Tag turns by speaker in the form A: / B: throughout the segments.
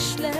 A: düşler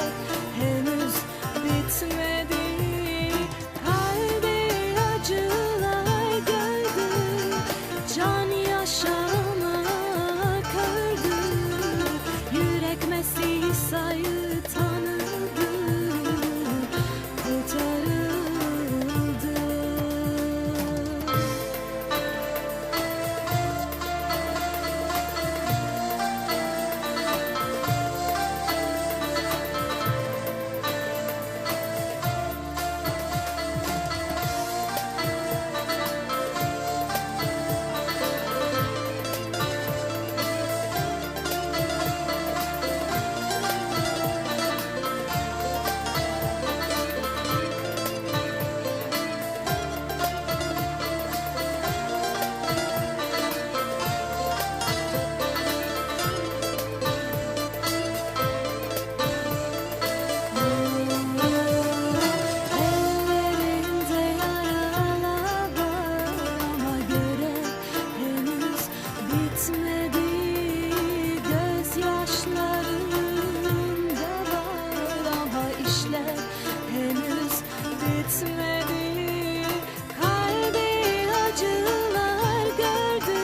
A: Kalbi acılar gördü.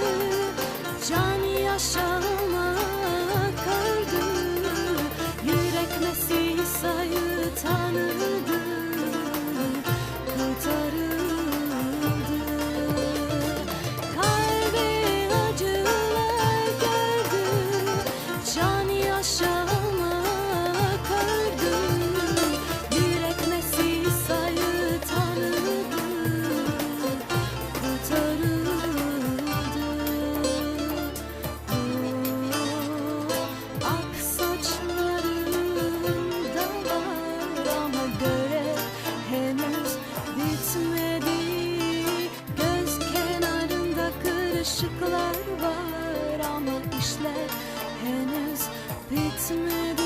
A: Can yaşam aşıklar var ama işler henüz bitmedi.